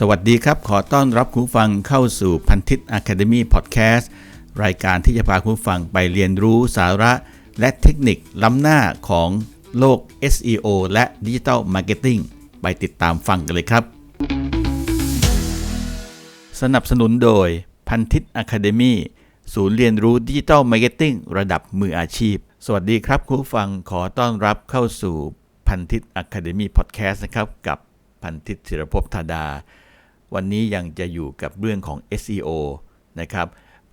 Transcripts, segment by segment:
สวัสดีครับ ขอต้อนรับคุณฟังเข้าสู่พันทิต Academy Podcast รายการที่จะพาคุณฟังไปเรียนรู้สาระ และเทคนิคล้ำหน้าของโลก SEO และ Digital Marketing ไปติดตามฟังกันเลยครับ สนับสนุนโดยพันทิต Academy ศูนย์เรียนรู้ดิจิทัลมาร์เก็ตติ้งระดับมืออาชีพ สวัสดีครับคุณฟังขอต้อนรับเข้าสู่พันทิต Academy Podcast นะครับ กับพันทิตศิรภพธาดา วันนี้ยังจะอยู่กับเรื่องของ SEO นะครับ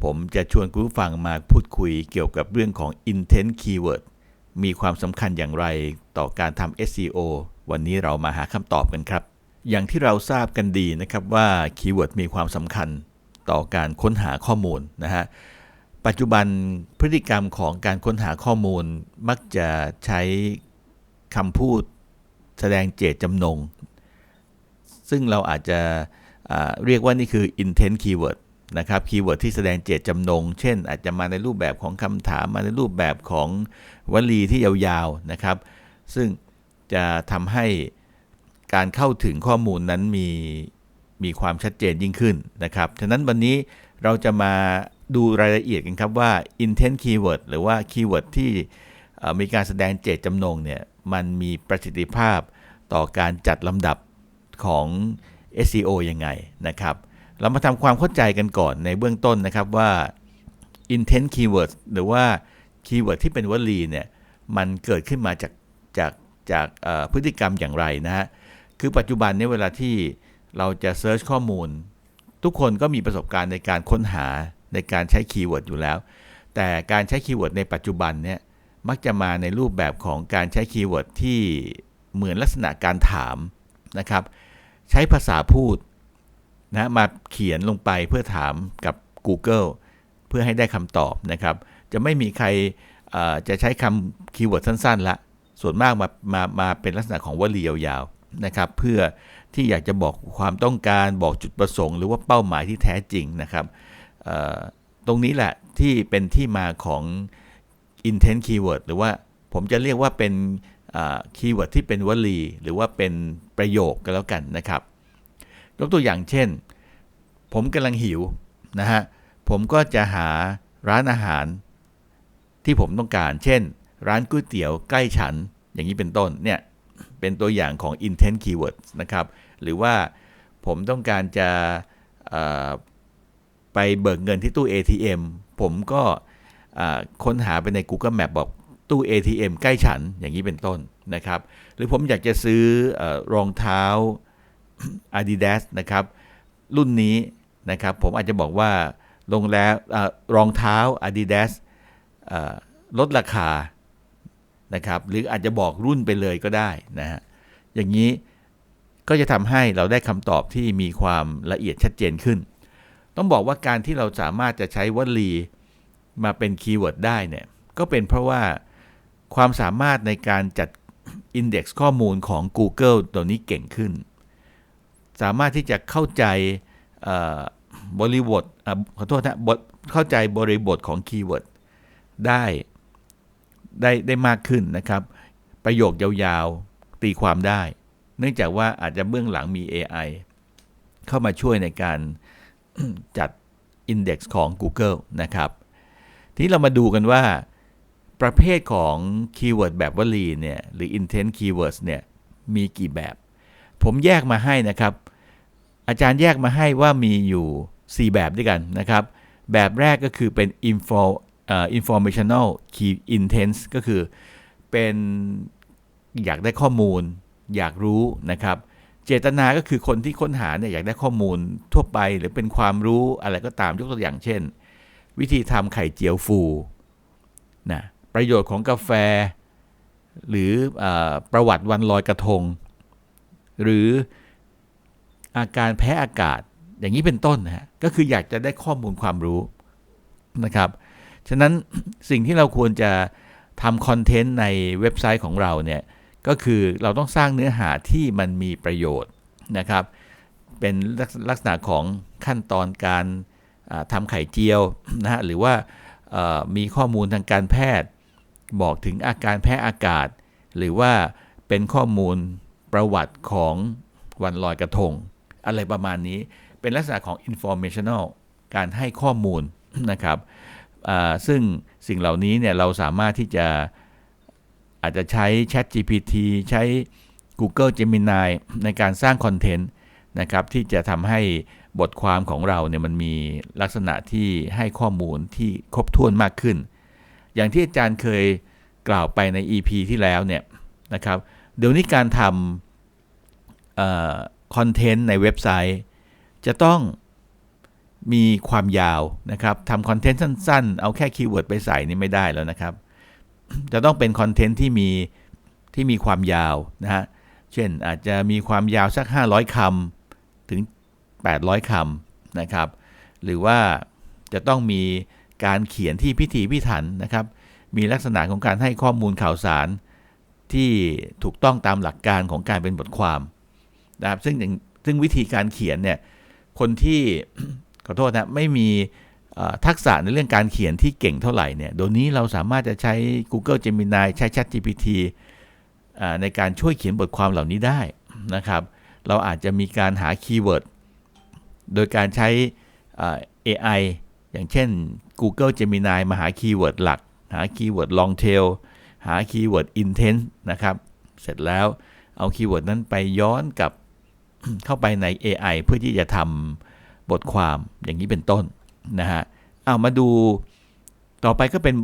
ผมจะชวนคุณผู้ฟังมาพูดคุยเกี่ยวกับเรื่องของ intent keyword มีความสำคัญอย่างไรต่อการทำ SEO วันนี้เรามาหาคำตอบกันครับ อย่างที่เราทราบกันดีนะครับว่าคีย์เวิร์ดมีความสำคัญต่อการค้นหาข้อมูลนะฮะ ปัจจุบันพฤติกรรมของการค้นหาข้อมูลมักจะใช้คำพูดแสดงเจตจำนง ซึ่งเราอาจจะ เรียกว่านี่คือ intent keyword นะครับคีย์เวิร์ดที่แสดงเจตจำนง เช่น อาจจะมาในรูปแบบของคำถามมาในรูปแบบของวลีที่ยาวๆนะครับ ซึ่งจะทำให้การเข้าถึงข้อมูลนั้นมีมีความชัดเจนยิ่งขึ้นนะครับ ฉะนั้นวันนี้เราจะมาดูรายละเอียดกันครับว่า intent keyword หรือว่าคีย์เวิร์ดที่มีการแสดงเจตจำนงเนี่ยมันมีประสิทธิภาพต่อการจัดลำดับของ SEO ยังไงนะครับ เรามาทำความเข้าใจกันก่อนในเบื้องต้นนะครับว่า intent keyword หรือว่าคีย์เวิร์ดที่เป็นวลีเนี่ยมันเกิดขึ้นมาจากจากจากพฤติกรรมอย่างไรนะฮะ คือปัจจุบันนี้เวลาที่เราจะเซิร์ชข้อมูล ทุกคนก็มีประสบการณ์ในการค้นหาในการใช้คีย์เวิร์ดอยู่แล้ว แต่การใช้คีย์เวิร์ดในปัจจุบันเนี่ยมักจะมาในรูปแบบของการใช้คีย์เวิร์ดที่เหมือนลักษณะการถามนะครับ ใช้ภาษาพูดนะมาเขียนลงไปเพื่อถามกับ Google เพื่อให้ได้คำตอบนะครับ จะไม่มีใครจะใช้คำคีย์เวิร์ดสั้นๆละส่วนมากมามามาเป็นลักษณะของวลียาวๆนะครับ เพื่อที่อยากจะบอกความต้องการบอกจุดประสงค์ หรือว่าเป้าหมายที่แท้จริงนะครับตรงนี้แหละที่เป็นที่มาของ intent keyword หรือว่าผมจะเรียกว่าเป็น คีย์เวิร์ดที่เป็นวลี หรือว่าเป็นประโยคก็แล้วกันนะครับ ยกตัวอย่างเช่น ผมกำลังหิวนะฮะผมก็จะหาร้านอาหารที่ผมต้องการ เช่น ร้านก๋วยเตี๋ยวใกล้ฉัน อย่างนี้เป็นต้นเนี่ยเป็นตัวอย่างของ intent keyword นะครับ หรือว่าผมต้องการจะไปเบิกเงินที่ตู้ ATM ผมก็ค้นหาไปใน Google Map บอก ตู้ ATM ใกล้ฉันอย่างนี้เป็นต้นนะครับ หรือผมอยากจะซื้ออรองเท้า Adidas นะครับ รุ่นนี้นะครับผมอาจจะบอกว่าลงแล้วรองเท้า Adidas ลดราคานะครับ หรืออาจจะบอกรุ่นไปเลยก็ได้นะฮะอย่างนี้ก็จะทำให้เราได้คำตอบที่มีความละเอียดชัดเจนขึ้น ต้องบอกว่าการที่เราสามารถจะใช้วลีมาเป็นคีย์เวิร์ดได้เนี่ยก็เป็นเพราะว่า ความสามารถในการจัด Index ข้อมูลของ Google ตัวนี้เก่งขึ้น สามารถที่จะเข้าใจบริบทขอโทษนะบทเข้าใจบริบทของคีย์เวิร์ดได้ได้ได้มากขึ้นนะครับ ประโยคยาวๆตีความได้ เนื่องจากว่าอาจจะเบื้องหลังมี AI เข้ามาช่วยในการจัด Index ของ Google นะครับ ทีนี้เรามาดูกันว่า ประเภทของคีย์เวิร์ดแบบวลีเนี่ยหรือ intent keywords เนี่ยมีกี่แบบ ผมแยกมาให้นะครับ อาจารย์แยกมาให้ว่ามีอยู่ 4 แบบด้วยกันนะครับ แบบแรกก็คือเป็น info อ informational key intents ก็คือเป็นอยากได้ข้อมูล อยากรู้นะครับ เจตนาก็คือคนที่ค้นหาเนี่ยอยากได้ข้อมูลทั่วไปหรือเป็นความรู้อะไรก็ตามยกตัวอย่างเช่น วิธีทำไข่เจียวฟูนะ ประโยชน์ของกาแฟ หรืออประวัติวันลอยกระทง หรืออาการแพ้อากาศอย่างนี้เป็นต้นนะฮะก็คืออยากจะได้ข้อมูลความรู้นะครับ ฉะนั้นสิ่งที่เราควรจะทำคอนเทนต์ในเว็บไซต์ของเราเนี่ยก็คือเราต้องสร้างเนื้อหาที่มันมีประโยชน์นะครับ เป็นลักษณะของขั้นตอนการทำไข่เจียวนะฮะหรือว่ามีข้อมูลทางการแพทย์ บอกถึงอาการแพ้อากาศ หรือว่าเป็นข้อมูลประวัติของวันลอยกระทง อะไรประมาณนี้เป็นลักษณะของ informational การให้ข้อมูลนะครับซึ่งสิ่งเหล่านี้เนี่ยเราสามารถที่จะอาจจะใช้ Chat GPT ใช้ Google Gemini ในการสร้างคอนเทนต์นะครับที่จะทำให้บทความของเราเนี่ยมันมีลักษณะที่ให้ข้อมูลที่ครบถ้วนมากขึ้น อย่างที่อาจารย์เคยกล่าวไปใน EP ที่แล้วเนี่ยนะครับ เดี๋ยวนี้การทำคอนเทนต์ในเว็บไซต์ จะต้องมีความยาวนะครับทำคอนเทนต์สั้น ๆ เอาแค่คีย์เวิร์ดไปใส่นี่ไม่ได้แล้วนะครับ จะต้องเป็นคอนเทนต์ที่มีที่มีความยาวนะฮะ เช่นอาจจะมีความยาวสัก 500คำถึง 800คำนะครับ หรือว่าจะต้องมี การเขียนที่พิถีพิถันนะครับ มีลักษณะของการให้ข้อมูลข่าวสารที่ถูกต้องตามหลักการของการเป็นบทความนะครับซึ่งซึ่งวิธีการเขียนเนี่ยคนที่ขอโทษนะไม่มีทักษะในเรื่องการเขียนที่เก่งเท่าไหร่เนี่ยเดี๋ยวนี้เราสามารถจะใช้ Google Gemini ใช้ Chat GPT ในการช่วยเขียนบทความเหล่านี้ได้นะครับ เราอาจจะมีการหาคีย์เวิร์ดโดยการใช้ AI อย่างเช่น Google Gemini มาหาคีย์เวิร์ดหลัก หาคีย์เวิร์ด long tail หาคีย์เวิร์ด intent นะครับ เสร็จแล้วเอาคีย์เวิร์ดนั้นไปย้อนกับเข้าไปใน AI เพื่อที่จะทำบทความอย่างนี้เป็นต้นนะฮะเอามาดูต่อไปก็เป็น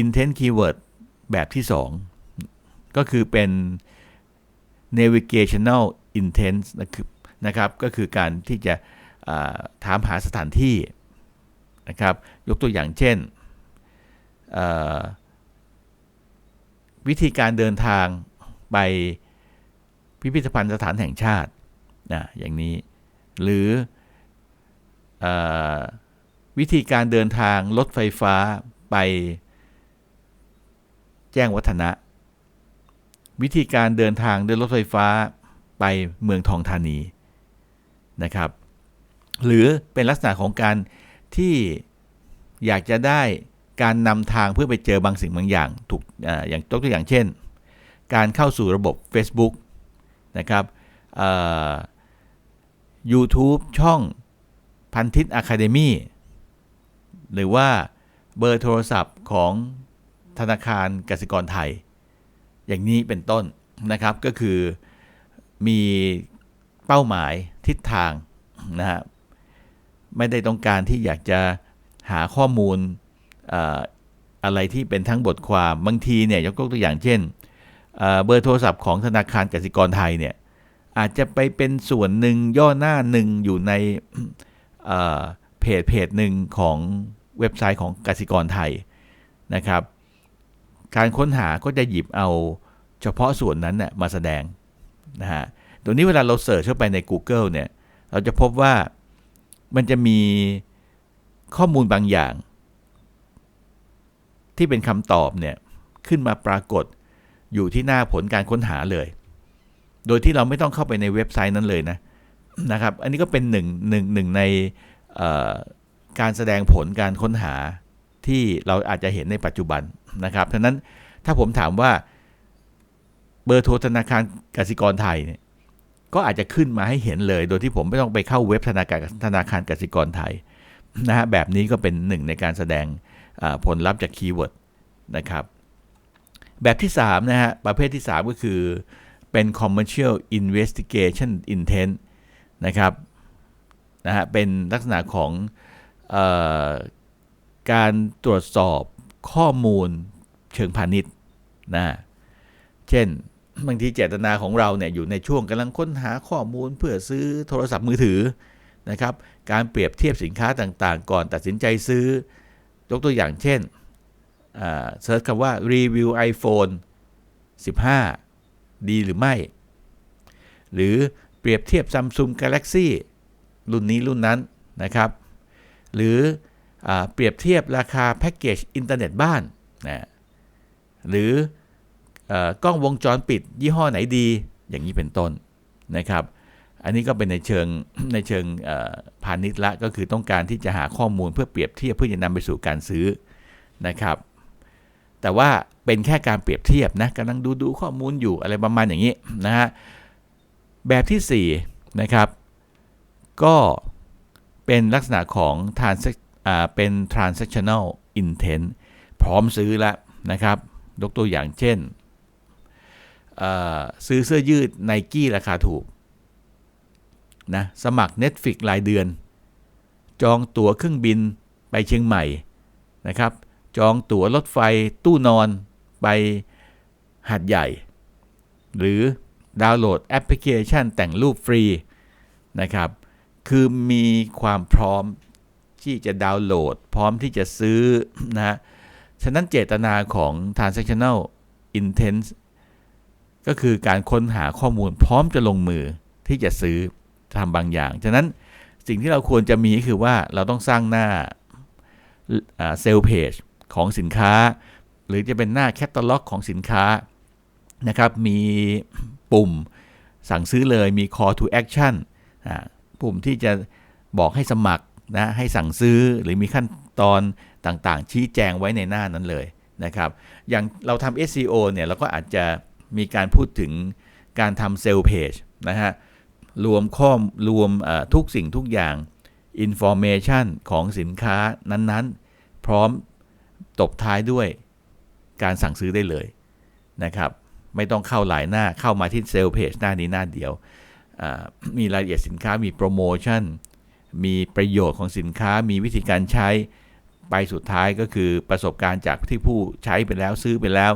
intent keyword แบบที่ 2 ก็คือเป็น navigational intent นะครับ ก็คือการที่จะถามหาสถานที่ นะครับ ยกตัวอย่างเช่น วิธีการเดินทางไปพิพิธภัณฑ์สถานแห่งชาตินะอย่างนี้ หรืออวิธีการเดินทางรถไฟฟ้าไปแจ้งวัฒนะ วิธีการเดินทางด้วยรถไฟฟ้าไปเมืองทองธานีนะครับ หรือเป็นลักษณะของการ ที่อยากจะได้การนำทางเพื่อไปเจอบางสิ่งบางอย่างถูกออย่างตัวอย่างเช่น การเข้าสู่ระบบ Facebook นะครับ YouTube ช่องพันทิตอะคาเดมี่หรือว่าเบอร์โทรศัพท์ของธนาคารกสิกรไทย อย่างนี้เป็นต้นนะครับก็คือมีเป้าหมายทิศทางนะฮะ ไม่ได้ต้องการที่อยากจะหาข้อมูลอะไรที่เป็นทั้งบทความบางทีเนี่ยยกตัวอย่างเช่นเบอร์โทรศัพท์ของธนาคารกสิกรไทยเนี่ยอาจจะไปเป็นส่วนหนึ่งย่อหน้าหนึ่งอยู่ในเพจเพจหนึ่งของเว็บไซต์ของกสิกรไทยนะครับ การค้นหาก็จะหยิบเอาเฉพาะส่วนนั้นน่ยมาแสดงนะฮะตัวนี้เวลาเราเสิร์ชเข้าไปใน Google เนี่ยเราจะพบว่า มันจะมีข้อมูลบางอย่าง ที่เป็นคำตอบเนี่ยขึ้นมาปรากฏอยู่ที่หน้าผลการค้นหาเลย โดยที่เราไม่ต้องเข้าไปในเว็บไซต์นั้นเลยนะนะครับ อันนี้ก็เป็นหนึ่งหนึ่งหนึ่งในการแสดงผลการค้นหาที่เราอาจจะเห็นในปัจจุบันนะครับฉะนั้นถ้าผมถามว่าเบอร์โทรธนาคารกสิกรไทยเนี่ย ก็อาจจะขึ้นมาให้เห็นเลย โดยที่ผมไม่ต้องไปเข้าเว็บธนาคารธนาคารกสิกรไทยนะฮะแบบนี้ก็เป็นหนึ่งในการแสดงผลลัพธ์จากคีย์เวิร์ดนะครับ แบบที่3นะฮะประเภทที่ 3 ก็คือเป็น commercial investigation intent นะครับนะฮะเป็นลักษณะของออการตรวจสอบข้อมูลเชิงพาณิชย์นะเช่น บางทีเจตนาของเราเนี่ยอยู่ในช่วงกำลังค้นหาข้อมูลเพื่อซื้อโทรศัพท์มือถือนะครับ การเปรียบเทียบสินค้าต่างๆ ก่อนตัดสินใจซื้อยกตัวอย่างเช่นเซิร์ชคำว่ารีวิว iPhone 15 ดีหรือไม่ หรือเปรียบเทียบ Samsung Galaxy รุ่นนี้รุ่นนั้นนะครับ หรืออเปรียบเทียบราคาแพ็กเกจอินเทอร์เน็ตบ้านนะหรือ กล้องวงจรปิด ยี่ห้อไหนดี อย่างนี้เป็นต้นนะครับ อันนี้ก็เป็นในเชิงในเชิงพาณิชย์ละก็คือต้องการที่จะหาข้อมูลเพื่อเปรียบเทียบเพื่อจะนำไปสู่การซื้อนะครับ แต่ว่าเป็นแค่การเปรียบเทียบนะกำลังดูดูข้อมูลอยู่อะไรประมาณอย่างนี้นะฮะแบบที่4นะครับก็เป็นลักษณะของ trans อเป็น transactional intent พร้อมซื้อแล้วนะครับ ยกตัวอย่างเช่น ซื้อเสื้อยืดไนกี้ราคาถูกนะสมัคร Netflix รายเดือน จองตั๋วเครื่องบินไปเชียงใหม่นะครับ จองตั๋วรถไฟตู้นอนไปหัดใหญ่ หรือดาวน์โหลดแอปพลิเคชันแต่งรูปฟรีนะครับ คือมีความพร้อมที่จะดาวน์โหลด พร้อมที่จะซื้อนะฉะนั้นเจตนาของ transactional intent ก็คือการค้นหาข้อมูลพร้อมจะลงมือที่จะซื้อทำบางอย่าง ฉะนั้นสิ่งที่เราควรจะมีคือว่าเราต้องสร้างหน้าเซลล์เพจของสินค้า หรือจะเป็นหน้าแคตตาล็อกของสินค้านะครับ มีปุ่มสั่งซื้อเลยมี call to action ปุ่มที่จะบอกให้สมัครนะให้สั่งซื้อหรือมีขั้นตอนต่างๆ ชี้แจงไว้ในหน้านั้นเลยนะครับ อย่างเราทำ SEO เนี่ยเราก็อาจจะ มีการพูดถึงการทำเซลล์เพจนะฮะ รวมข้อมรวมทุกสิ่งทุกอย่าง Information ของสินค้านั้นๆ พร้อมตบท้ายด้วยการสั่งซื้อได้เลยนะครับ ไม่ต้องเข้าหลายหน้าเข้ามาที่เซลล์เพจหน้านี้หน้าเดียว มีรายละเอียดสินค้ามีโปรโมชั่น มีประโยชน์ของสินค้ามีวิธีการใช้ไปสุดท้ายก็คือประสบการณ์จากที่ผู้ใช้ไปแล้วซื้อไปแล้ว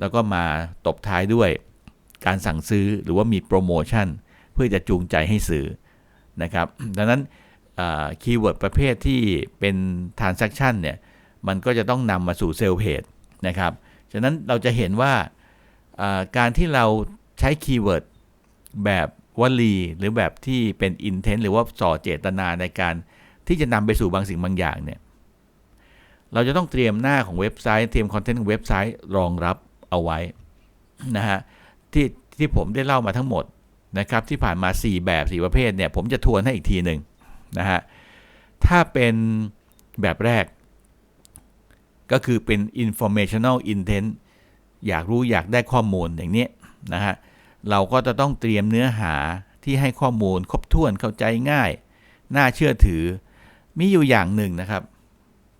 แล้วก็มาตบท้ายด้วยการสั่งซื้อหรือว่ามีโปรโมชั่น เพื่อจะจูงใจให้ซื้อนะครับ ดังนั้นคีย์เวิร์ดประเภทที่เป็น transaction เนี่ย มันก็จะต้องนำมาสู่เซลล์เพจนะครับ ฉะนั้นเราจะเห็นว่าการที่เราใช้คีย์เวิร์ดแบบวลีหรือแบบที่เป็น intent หรือว่าส่อเจตนาในการที่จะนำไปสู่บางสิ่งบางอย่างเนี่ย เราจะต้องเตรียมหน้าของเว็บไซต์ เตรียมคอนเทนต์ของเว็บไซต์รองรับ เอาไว้นะฮะที่ที่ผมได้เล่ามาทั้งหมดนะครับที่ผ่านมา 4 แบบ 4 ประเภทเนี่ยผมจะทวนให้อีกทีหนึ่งนะฮะถ้าเป็นแบบแรก ก็คือเป็น informational intent อยากรู้อยากได้ข้อมูลอย่างนี้นะฮะเราก็จะต้องเตรียมเนื้อหาที่ให้ข้อมูลครบถ้วนเข้าใจง่าย น่าเชื่อถือ มีอยู่อย่างหนึ่งนะครับ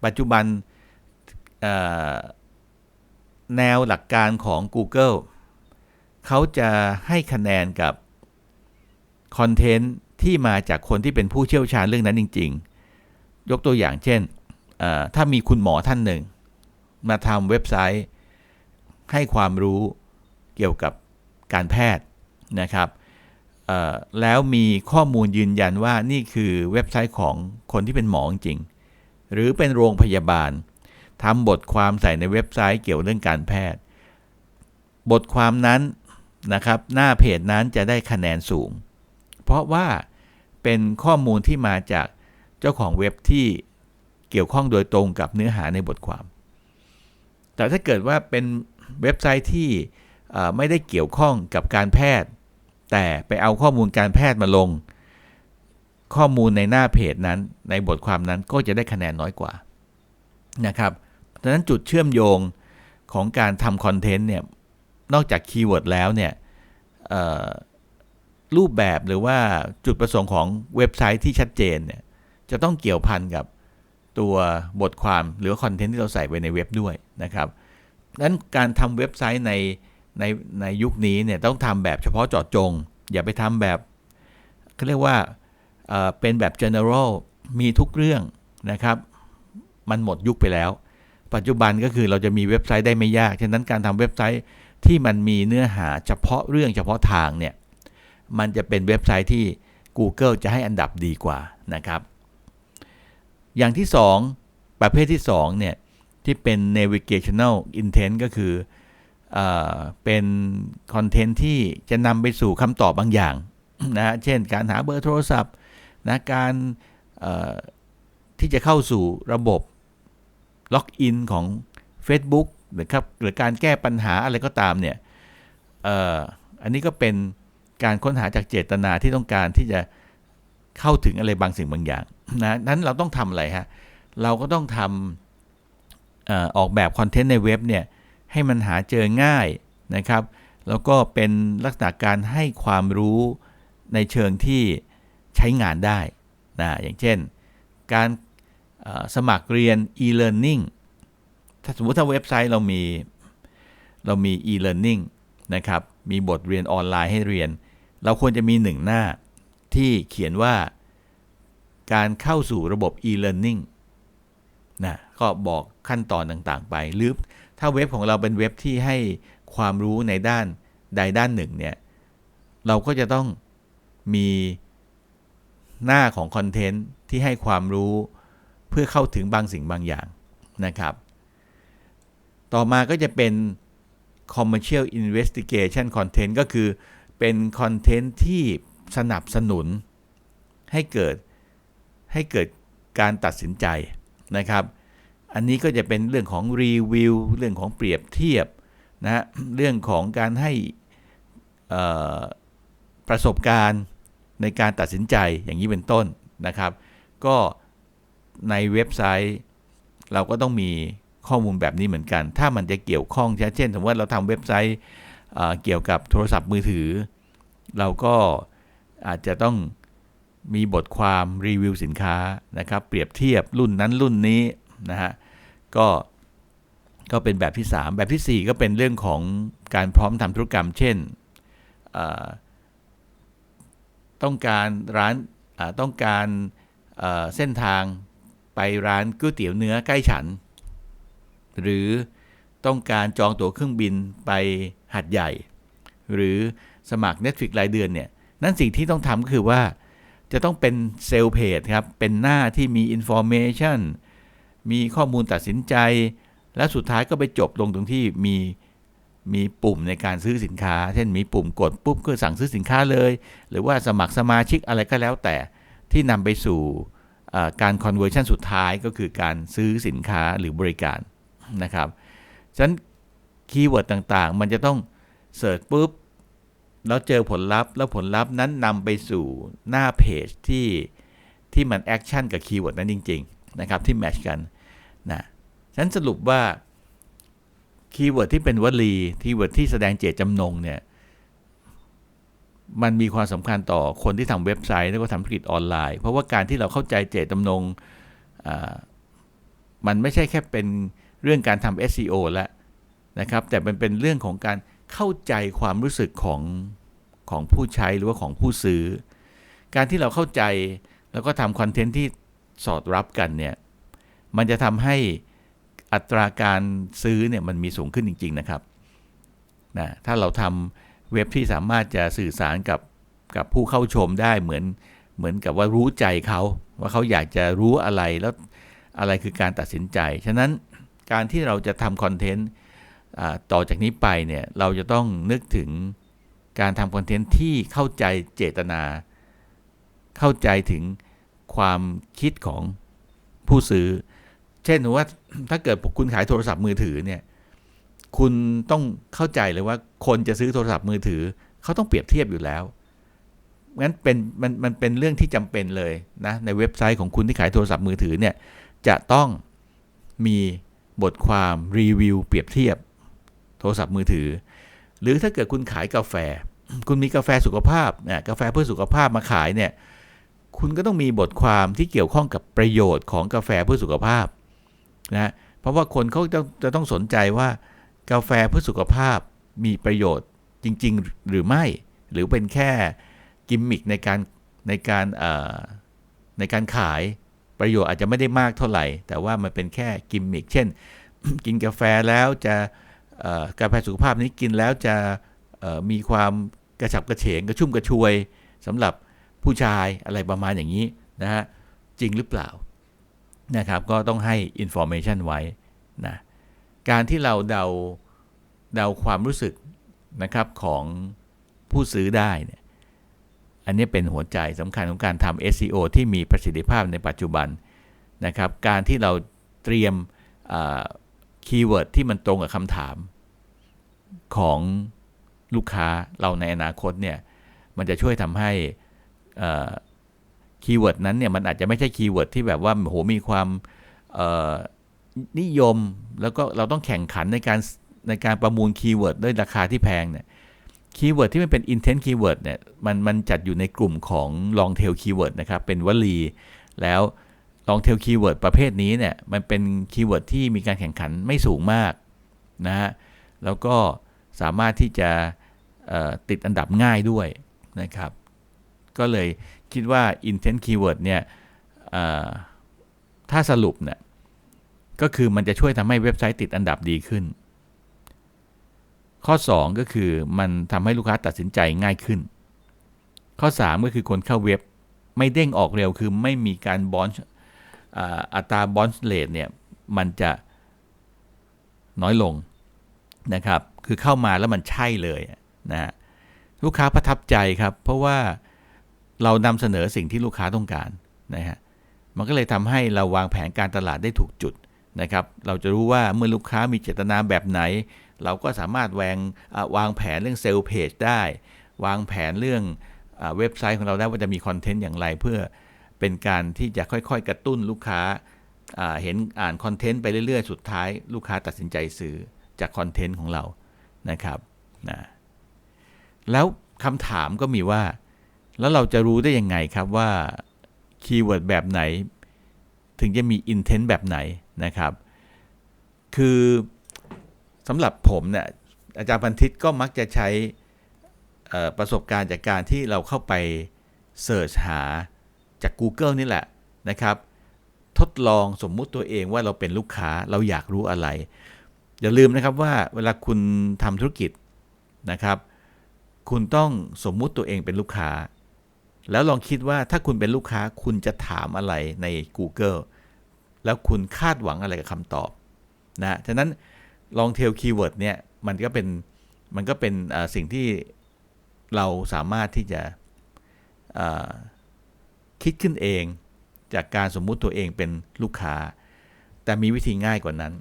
ปัจจุบัน แนวหลักการของ Google เขาจะให้คะแนนกับคอนเทนต์ที่มาจากคนที่เป็นผู้เชี่ยวชาญเรื่องนั้นจริง ๆ ยกตัวอย่างเช่น ถ้ามีคุณหมอท่านหนึ่ง มาทำเว็บไซต์ให้ความรู้เกี่ยวกับการแพทย์นะครับแล้วมีข้อมูลยืนยันว่านี่คือเว็บไซต์ของคนที่เป็นหมอจริง หรือเป็นโรงพยาบาล ทำบทความใส่ในเว็บไซต์เกี่ยวเรื่องการแพทย์ บทความนั้นนะครับ หน้าเพจนั้นจะได้คะแนนสูง เพราะว่าเป็นข้อมูลที่มาจากเจ้าของเว็บที่เกี่ยวข้องโดยตรงกับเนื้อหาในบทความ แต่ถ้าเกิดว่าเป็นเว็บไซต์ที่ไม่ได้เกี่ยวข้องกับการแพทย์ แต่ไปเอาข้อมูลการแพทย์มาลง ข้อมูลในหน้าเพจนั้นในบทความนั้นก็จะได้คะแนนน้อยกว่านะครับ ดังนั้นจุดเชื่อมโยงของการทำคอนเทนต์เนี่ย นอกจากคีย์เวิร์ดแล้วเนี่ยรูปแบบหรือว่าจุดประสงค์ของเว็บไซต์ที่ชัดเจนเนี่ย จะต้องเกี่ยวพันกับตัวบทความหรือคอนเทนต์ที่เราใส่ไปในเว็บด้วยนะครับนั้นการทำเว็บไซต์ในในในยุคนี้เนี่ยต้องทำแบบเฉพาะเจาะจง อย่าไปทำแบบเขาเรียกว่าเป็นแบบ general มีทุกเรื่องนะครับ มันหมดยุคไปแล้ว ปัจจุบันก็คือเราจะมีเว็บไซต์ได้ไม่ยาก ฉะนั้นการทำเว็บไซต์ที่มันมีเนื้อหาเฉพาะเรื่องเฉพาะทางเนี่ย มันจะเป็นเว็บไซต์ที่ Google จะให้อันดับดีกว่านะครับ อย่างที่ 2 ประเภทที่2เนี่ยที่เป็น navigational intent ก็คือเอเป็นคอนเทนต์ที่จะนำไปสู่คำตอบบางอย่างนะเช่นการหาเบอร์โทรศัพท์นะการที่จะเข้าสู่ระบบ ล็อกอินของ Facebook หรือครับหรือการแก้ปัญหาอะไรก็ตามเนี่ยออันนี้ก็เป็นการค้นหาจากเจตนาที่ต้องการที่จะเข้าถึงอะไรบางสิ่งบางอย่างนะนั้นเราต้องทำอะไรฮะ เราก็ต้องทำออกแบบคอนเทนต์ในเว็บเนี่ยให้มันหาเจอง่ายนะครับ แล้วก็เป็นลักษณะการให้ความรู้ในเชิงที่ใช้งานได้นะอย่างเช่น การ สมัครเรียน e-learning ถ้าสมมติถ้าเว็บไซต์เรามีเรามี e-learning นะครับ มีบทเรียนออนไลน์ให้เรียน เราควรจะมีหนึ่งหน้าที่เขียนว่าการเข้าสู่ระบบ e-learning นะก็บอกขั้นตอนต่างๆไป หรือถ้าเว็บของเราเป็นเว็บที่ให้ความรู้ในด้านใดด้านหนึ่งเนี่ย เราก็จะต้องมีหน้าของคอนเทนต์ที่ให้ความรู้ พื่อเข้าถึงบางสิ่งบางอย่างนะครับ ต่อมาก็จะเป็น commercial investigation content ก็คือเป็นคอนเทนต์ที่สนับสนุนให้เกิดให้เกิดการตัดสินใจนะครับ อันนี้ก็จะเป็นเรื่องของรีวิวเรื่องของเปรียบเทียบนะเรื่องของการให้ประสบการณ์ในการตัดสินใจอย่างนี้เป็นต้นนะครับ ก็ ในเว็บไซต์ เราก็ต้องมีข้อมูลแบบนี้เหมือนกัน ถ้ามันจะเกี่ยวข้องเช่น สมมติว่าเราทำเว็บไซต์เกี่ยวกับโทรศัพท์มือถือ เราก็อาจจะต้องมีบทความรีวิวสินค้านะครับ เปรียบเทียบรุ่นนั้นรุ่นนี้นะฮะก็ก็เป็นแบบที่ 3 แบบที่ 4 ก็เป็นเรื่องของการพร้อมทำธุรกรรม เช่น ต้องการร้านต้องการเส้นทาง ไปร้านก๋วยเตี๋ยวเนื้อใกล้ฉัน หรือต้องการจองตั๋วเครื่องบินไปหัดใหญ่ หรือสมัคร Netflix รายเดือนเนี่ย นั่นสิ่งที่ต้องทำก็คือว่า จะต้องเป็นเซลล์เพจครับ เป็นหน้าที่มีอินโฟเมชันมีข้อมูลตัดสินใจ และสุดท้ายก็ไปจบลงตรงที่มีมีปุ่มในการซื้อสินค้า เช่นมีปุ่มกดปุ๊บก็สั่งซื้อสินค้าเลย หรือว่าสมัครสมาชิกอะไรก็แล้วแต่ที่นำไปสู่ การ conversion สุดท้ายก็คือการซื้อสินค้าหรือบริการนะครับฉะนั้นคีย์เวิร์ดต่างๆ มันจะต้องเสิร์ชปุ๊บแล้วเจอผลลัพธ์ แล้วผลลัพธ์นั้นนำไปสู่หน้าเพจที่ที่มันแอคชั่นกับคีย์เวิร์ดนั้นจริงๆนะครับที่แมชกันนะฉันสรุปว่าคีย์เวิร์ดที่เป็นวลีคีย์เวิร์ดที่แสดงเจตจำนงเนี่ย มันมีความสำคัญต่อคนที่ทำเว็บไซต์แล้วก็ทำธุรกิจออนไลน์ เพราะว่าการที่เราเข้าใจเจตจำนงมันไม่ใช่แค่เป็นเรื่องการทำ SEO แล้วนะครับ แต่มันเป็นเรื่องของการเข้าใจความรู้สึกของของผู้ใช้หรือว่าของผู้ซื้อ การที่เราเข้าใจแล้วก็ทำคอนเทนต์ที่สอดรับกันเนี่ยมันจะทำให้อัตราการซื้อเนี่ยมันมีสูงขึ้นจริง ๆนะครับนะถ้าเราทำ เว็บที่สามารถจะสื่อสารกับกับผู้เข้าชมได้เหมือนเหมือนกับว่ารู้ใจเขา ว่าเขาอยากจะรู้อะไรแล้วอะไรคือการตัดสินใจ ฉะนั้นการที่เราจะทำคอนเทนต์ต่อจากนี้ไปเนี่ยเราจะต้องนึกถึงการทำคอนเทนต์ที่เข้าใจเจตนา เข้าใจถึงความคิดของผู้ซื้อ เช่นว่าถ้าเกิดคุณขายโทรศัพท์มือถือเนี่ย คุณต้องเข้าใจเลยว่าคนจะซื้อโทรศัพท์มือถือ เขาต้องเปรียบเทียบอยู่แล้วงั้นเป็นมันมันเป็นเรื่องที่จำเป็นเลยนะในเว็บไซต์ของคุณที่ขายโทรศัพท์มือถือเนี่ยจะต้องมีบทความรีวิวเปรียบเทียบโทรศัพท์มือถือ หรือถ้าเกิดคุณขายกาแฟ คุณมีกาแฟสุขภาพนี่ยกาแฟเพื่อสุขภาพมาขายเนี่ยคุณก็ต้องมีบทความที่เกี่ยวข้องกับประโยชน์ของกาแฟเพื่อสุขภาพนะเพราะว่าคนเขาจะจะต้องสนใจว่า กาแฟเพื่อสุขภาพมีประโยชน์จริง ๆ หรือไม่ หรือเป็นแค่กิมมิคในการในการในการขายประโยชน์อาจจะไม่ได้มากเท่าไหร่ แต่ว่ามันเป็นแค่กิมมิคเช่น กินกาแฟแล้วจะกาแฟสุขภาพนี้กินแล้วจะมีความกระฉับกระเฉงกระชุ่มกระชวยสำหรับผู้ชายอะไรประมาณอย่างนี้นะฮะจริงหรือเปล่านะครับก็ต้องให้ information ไว้นะ การที่เราเดาเดาความรู้สึกนะครับของผู้ซื้อได้เนี่ยอันนี้เป็นหัวใจสำคัญของการทำ SEO ที่มีประสิทธิภาพในปัจจุบันนะครับ การที่เราเตรียมคีย์เวิร์ดที่มันตรงกับคำถามของลูกค้าเราในอนาคตเนี่ยมันจะช่วยทำให้คีย์เวิร์ดนั้นเนี่ยมันอาจจะไม่ใช่คีย์เวิร์ดที่แบบว่าโหมีความ นิยมแล้วก็เราต้องแข่งขันในการในการประมูลคีย์เวิร์ดด้วยราคาที่แพงเนี่ยคีย์เวิร์ดที่มันเป็น intent keyword เนี่ยมันมันจัดอยู่ในกลุ่มของ long tail keyword นะครับ เป็นวลี แล้ว long tail keyword ประเภทนี้เนี่ยมันเป็นคีย์เวิร์ดที่มีการแข่งขันไม่สูงมากนะฮะแล้วก็สามารถที่จะติดอันดับง่ายด้วยนะครับ ก็เลยคิดว่า intent keyword เนี่ยถ้าสรุปเนี่ย ก็คือมันจะช่วยทำให้เว็บไซต์ติดอันดับดีขึ้น ข้อ 2 ก็คือมันทำให้ลูกค้าตัดสินใจง่ายขึ้น ข้อ 3 ก็คือคนเข้าเว็บไม่เด้งออกเร็วคือไม่มีการบอนอัตราบอนเลทเนี่ยมันจะน้อยลงนะครับ คือเข้ามาแล้วมันใช่เลยนะลูกค้าประทับใจครับ เพราะว่าเรานำเสนอสิ่งที่ลูกค้าต้องการนะฮะมันก็เลยทำให้เราวางแผนการตลาดได้ถูกจุด นะครับ เราจะรู้ว่าเมื่อลูกค้ามีเจตนาแบบไหน เราก็สามารถแวงวางแผนเรื่องเซลล์เพจได้ วางแผนเรื่องเว็บไซต์ของเราได้ว่าจะมีคอนเทนต์อย่างไร เพื่อเป็นการที่จะค่อยๆ กระตุ้นลูกค้าเห็นอ่านคอนเทนต์ไปเรื่อยๆ สุดท้าย ลูกค้าตัดสินใจซื้อจากคอนเทนต์ของเรานะครับนะแล้วคำถามก็มีว่า แล้วเราจะรู้ได้ยังไงครับว่าคีย์เวิร์ดแบบไหน ถึงจะมี intent แบบไหน นะครับ คือสำหรับผมเนี่ยอาจารย์พันทิตก็มักจะใช้ประสบการณ์จากการที่เราเข้าไปเสิร์ชหาจาก Google นี่แหละนะครับ ทดลองสมมุติตัวเองว่าเราเป็นลูกค้าเราอยากรู้อะไร อย่าลืมนะครับว่าเวลาคุณทำธุรกิจนะครับ คุณต้องสมมุติตัวเองเป็นลูกค้า แล้วลองคิดว่าถ้าคุณเป็นลูกค้าคุณจะถามอะไรใน Google แล้วคุณคาดหวังอะไรกับคำตอบนะฉะนั้นลองเทลคีย์เวิร์ดเนี่ยมันก็เป็นมันก็เป็นสิ่งที่เราสามารถที่จะคิดขึ้นเองจากการสมมุติตัวเองเป็นลูกค้า แต่มีวิธีง่ายกว่านั้น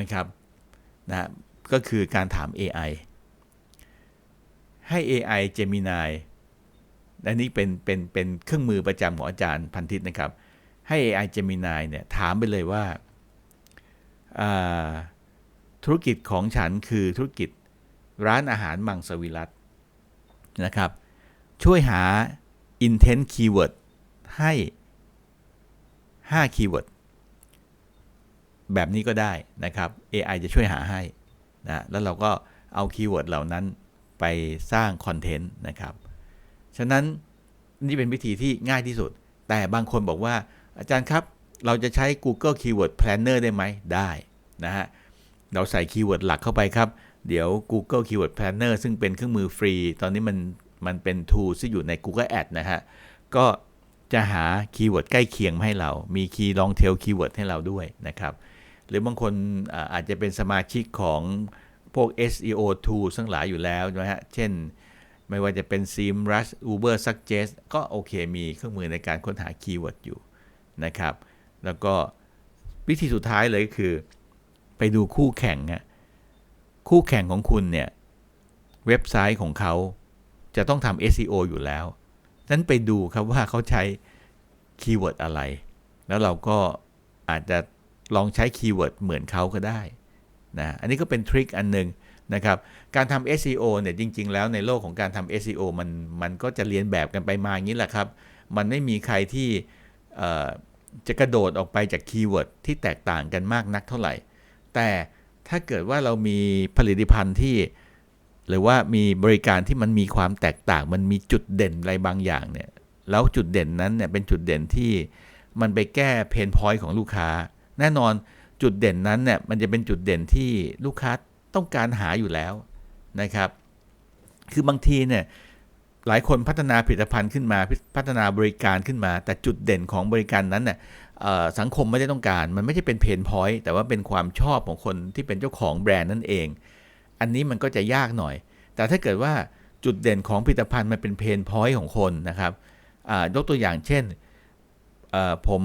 นะครับนะก็คือการถาม AI ให้ AI Gemini อันนี้เป็นเป็นเป็นเครื่องมือประจำของอาจารย์พันทิตนะครับ ให้ AI Gemini เนี่ยถามไปเลยว่า ธุรกิจของฉันคือธุรกิจร้านอาหารมังสวิรัตนะครับ ช่วยหา intent keyword ให้5คีย์เวิร์ดแบบนี้ก็ได้นะครับ AI จะช่วยหาให้นะแล้วเราก็เอาคีย์เวิร์ดเหล่านั้นไปสร้างคอนเทนต์นะครับ ฉะนั้นนี่เป็นวิธีที่ง่ายที่สุด แต่บางคนบอกว่า อาจารย์ครับ เราจะใช้ Google Keyword Planner ได้ไหมได้นะฮะเราใส่คีย์เวิร์ดหลักเข้าไปครับ เดี๋ยว Google Keyword Planner ซึ่งเป็นเครื่องมือฟรี ตอนนี้มันมันเป็น tool ที่อยู่ใน Google Ad นะฮะ ก็จะหาคีย์เวิร์ดใกล้เคียงมาให้เรา มีคีย์ลองเทลคีย์เวิร์ดให้เราด้วยนะครับ หรือบางคนอาจจะเป็นสมาชิกของพวก SEO tool ทั้งหลายอยู่แล้วนะฮะ เช่น ไม่ว่าจะเป็น SEMrush Uber Suggest ก็โอเคมีเครื่องมือในการค้นหาคีย์เวิร์ดอยู่ นะครับ แล้วก็วิธีสุดท้ายเลยคือ ไปดูคู่แข่งฮะคู่แข่งของคุณเนี่ยเว็บไซต์ของเขาจะต้องทำ SEO อยู่แล้วนั้นไปดูครับว่าเขาใช้คีย์เวิร์ดอะไร แล้วเราก็อาจจะลองใช้คีย์เวิร์ดเหมือนเขาก็ได้นะอันนี้ก็เป็นทริคอันหนึ่งนะครับ การทำ SEO เนี่ยจริง ๆ แล้วในโลกของการทำ SEO มันมันก็จะเรียนแบบกันไปมาอย่างนี้แหละครับ มันไม่มีใครที่ จะกระโดดออกไปจากคีย์เวิร์ดที่แตกต่างกันมากนักเท่าไหร่ แต่ถ้าเกิดว่าเรามีผลิตภัณฑ์ที่ หรือว่ามีบริการที่มันมีความแตกต่าง มันมีจุดเด่นอะไรบางอย่างเนี่ยแล้วจุดเด่นนั้นเนี่ยเป็นจุดเด่นที่มันไปแก้เพนพอยต์ของลูกค้า แน่นอนจุดเด่นนั้นเนี่ยมันจะเป็นจุดเด่นที่ลูกค้าต้องการหาอยู่แล้วนะครับ คือบางทีเนี่ย หลายคนพัฒนาผลิตภัณฑ์ขึ้นมาพัฒนาบริการขึ้นมา แต่จุดเด่นของบริการนั้นเนี่ยสังคมไม่ได้ต้องการ มันไม่ใช่เป็นเพนพอยต์แต่ว่าเป็นความชอบของคนที่เป็นเจ้าของแบรนด์นั่นเอง อันนี้มันก็จะยากหน่อย แต่ถ้าเกิดว่าจุดเด่นของผลิตภัณฑ์มันเป็นเพนพอยต์ของคนนะครับยกตัวอย่างเช่นผม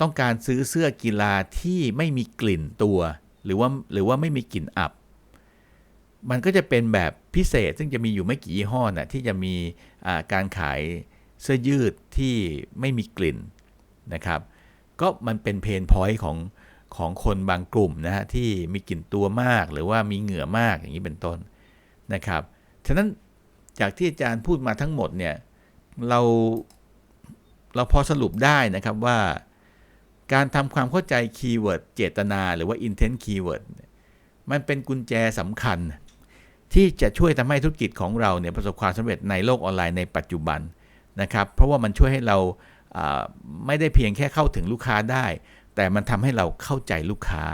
ต้องการซื้อเสื้อกีฬาที่ไม่มีกลิ่นตัว หรือว่าหรือว่าไม่มีกลิ่นอับ มันก็จะเป็นแบบพิเศษซึ่งจะมีอยู่ไม่กี่ยี่ห้อนะที่จะมีการขายเสื้อยืดที่ไม่มีกลิ่นนะครับ ก็มันเป็นเพนพอยต์ของของคนบางกลุ่มนะฮะที่มีกลิ่นตัวมากหรือว่ามีเหงื่อมากอย่างนี้เป็นต้นนะครับ ฉะนั้นจากที่อาจารย์พูดมาทั้งหมดเนี่ยเราเราพอสรุปได้นะครับว่าการทำความเข้าใจคีย์เวิร์ดเจตนา หรือว่า intent keyword มันเป็นกุญแจสำคัญ ที่จะช่วยทำให้ธุรกิจของเราเนี่ยประสบความสำเร็จในโลกออนไลน์ในปัจจุบันนะครับ เพราะว่ามันช่วยให้เราไม่ได้เพียงแค่เข้าถึงลูกค้าได้ แต่มันทำให้เราเข้าใจลูกค้า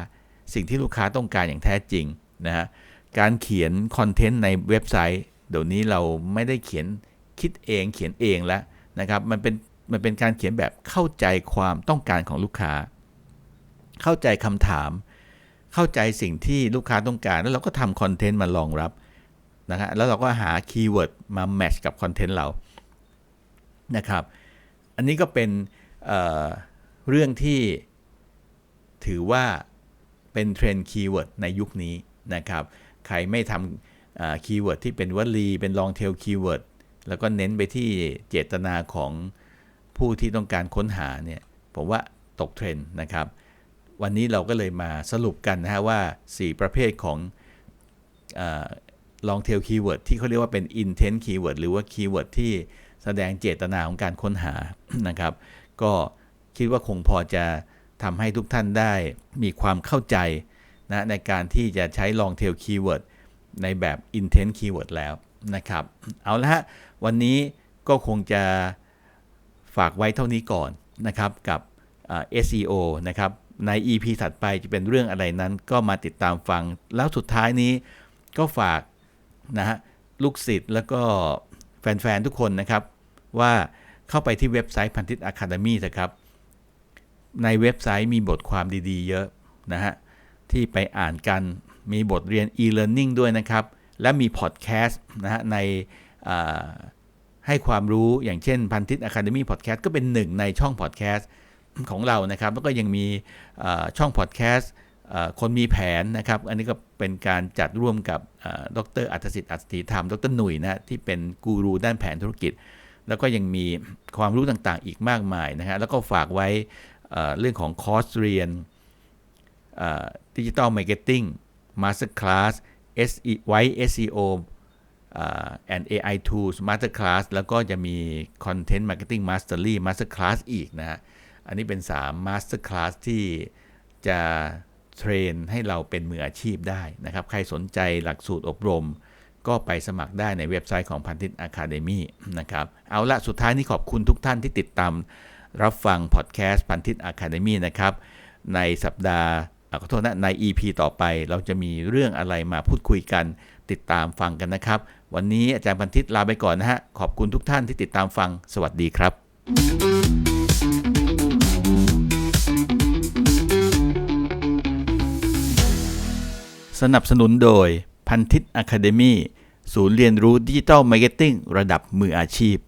สิ่งที่ลูกค้าต้องการอย่างแท้จริงนะฮะการเขียนคอนเทนต์ในเว็บไซต์ เดี๋ยวนี้เราไม่ได้เขียนคิดเองเขียนเองแล้วนะครับมันเป็นมันเป็นการเขียนแบบเข้าใจความต้องการของลูกค้า เข้าใจคำถาม เข้าใจสิ่งที่ลูกค้าต้องการ แล้วเราก็ทำคอนเทนต์มารองรับ นะฮะแล้วเราก็หาคีย์เวิร์ดมาแมทช์กับคอนเทนต์เรานะครับ อันนี้ก็เป็นเเรื่องที่ถือว่าเป็นเทรนด์คีย์เวิร์ดในยุคนี้นะครับ ใครไม่ทำคีย์เวิร์ดที่เป็นวลีเป็นลองเทลคีย์เวิร์ดแล้วก็เน้นไปที่เจตนาของผู้ที่ต้องการค้นหาเนี่ย ผมว่าตกเทรนด์นะครับ วันนี้เราก็เลยมาสรุปกันนะฮะว่า 4 ประเภทของ ลองเทลคีย์เวิร์ดที่เขาเรียกว่าเป็น intent keyword หรือว่าคีย์เวิร์ดที่แสดงเจตนาของการค้นหานะครับ ก็คิดว่าคงพอจะทำให้ทุกท่านได้มีความเข้าใจนะในการที่จะใช้ long tail keyword ในแบบ intent keyword แล้วนะครับ เอาละฮะวันนี้ก็คงจะฝากไว้เท่านี้ก่อนนะครับกับอ่า SEO นะครับใน EP ถัดไปจะเป็นเรื่องอะไรนั้นก็มาติดตามฟัง แล้วสุดท้ายนี้ก็ฝาก นะฮะลูกศิษย์แล้วก็แฟน ๆ ทุกคนนะครับ ว่าเข้าไปที่เว็บไซต์พันทิตอะคาเดมี่นะครับ ในเว็บไซต์มีบทความดีๆ เยอะนะฮะที่ไปอ่านกันมีบทเรียน e-learning ด้วยนะครับ และมีพอดแคสต์นะฮะในให้ความรู้อย่างเช่นพันทิตอะคาเดมี่พอดแคสต์ก็เป็นหนึ่งในช่องพอดแคสต์ของเรานะครับ แล้วก็ยังมีช่องพอดแคสต์ คนมีแผนนะครับ อันนี้ก็เป็นการจัดร่วมกับดรอัตสิทธิ์อัตติธรรม ดรหนุ่ยนะที่เป็นกูรูด้านแผนธุรกิจ แล้วก็ยังมีความรู้ต่างๆ อีกมากมายนะฮะ แล้วก็ฝากไว้เรื่องของคอร์สเรียนดิจิ t a ลมาร์เก็ตติ้งมาสเตอร์คลาส SE ไว้ SEO อ่า and AI tools master class แล้วก็จะมี content marketing mastery master class อีกนะฮะ อันนี้เป็น 3 master class ที่จะ เทรนให้เราเป็นมืออาชีพได้นะครับ ใครสนใจหลักสูตรอบรม ก็ไปสมัครได้ในเว็บไซต์ของพันทิตอะคาเดมีนะครับ เอาละสุดท้ายนี้ขอบคุณทุกท่านที่ติดตาม รับฟังพอดแคสต์พันทิตอะคาเดมีนะครับ ในสัปดาห์ขอโทษนะ ใน EP ต่อไปเราจะมีเรื่องอะไรมาพูดคุยกันติดตามฟังกันนะครับ วันนี้อาจารย์พันทิตลาไปก่อนนะฮะ ขอบคุณทุกท่านที่ติดตามฟัง สวัสดีครับ สนับสนุนโดยพันทิตอะคาเดมีศูนย์เรียนรู้ดิจิทัลมาร์เก็ตติ้งระดับมืออาชีพ